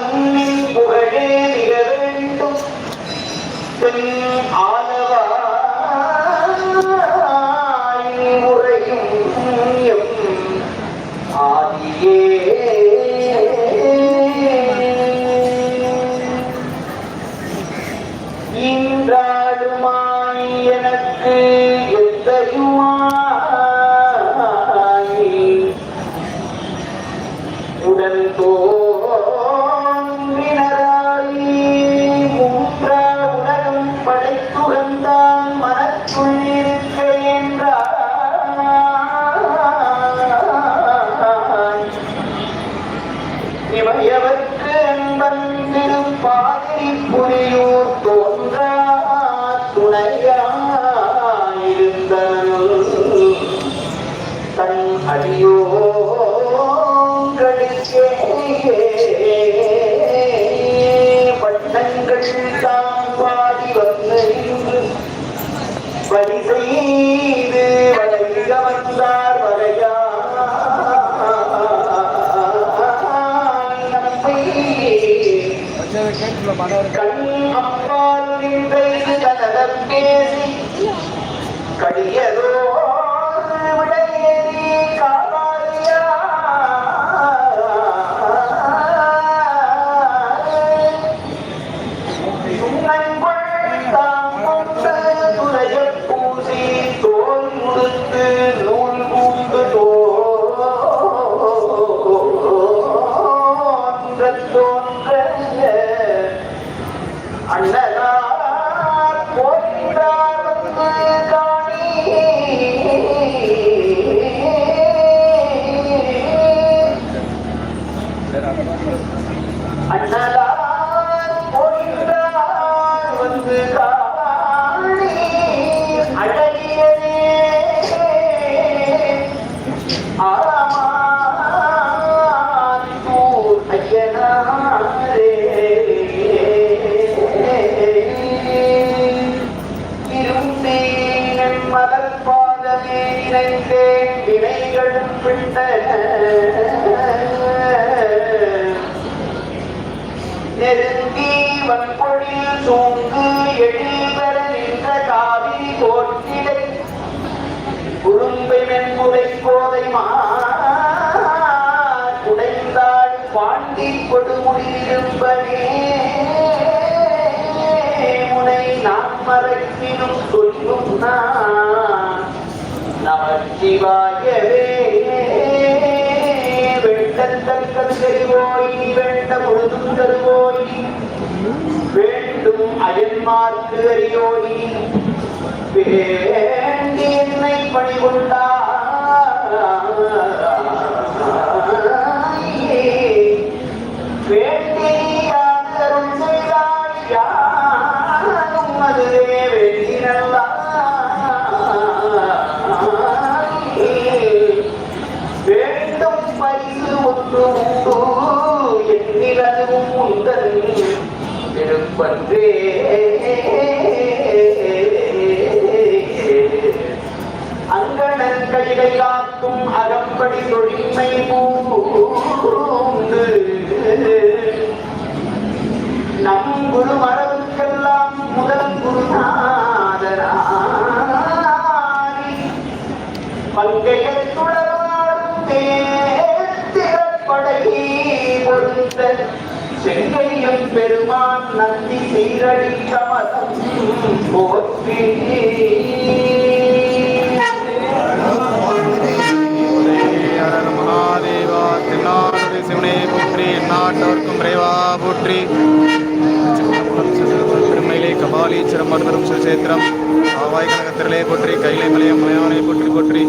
மண்ணின் புகழே நில வேண்டும். பெண் ஆதவா இவையவற்று அன்பன் தினம் பாதிரி புரியூர் தோன்றா துணையாயிருந்தனும் தன் அடியோங்களுக்கே பட்டங்கள் தாம் பாடி வந்து பரிசை கண் அப்பால் பேசி கடியதோ பாதமே இணைந்தேன் நெருங்கி வன்பொழில் சூங்கு எழில்வர நின்ற காவிரி கோட்டிடை குறும்பை மென்முறை கோதை குடைந்தாள் பாண்டி கொடுமுடியிருப்பனே முனை நான் மறக்கினும் சொல்லும் நான். நமச்சிவாயவே வெண்டத்தல் கருவோய் வேண்ட முழுதும் தருவோய் வேண்டும் அயன்மார்க்கு அறியோய் வேண்டி திருப்பன்றே அங்கணன் கைகை காக்கும் அகம்படி தொழில்மை பூண்டு நம் குரு மரபுக்கெல்லாம் முதல் குருநாதராய் பங்கையில் சுடராடும் தேத்திரப்படை பொருந்த செங்கையம் பெருமான் நந்தி சீரடி கமலம் போற்றி மகாதேவா தென்னாடு சிவனே போற்றி நாட்டவர்க்கும் ரேவா போற்றி பெருமையிலே சிரமர் தரும் சுசேத்திரம் ஆவாய் கனகத்திரலே போற்றி கைலை மலையம் மலையானை போற்றி போற்றி.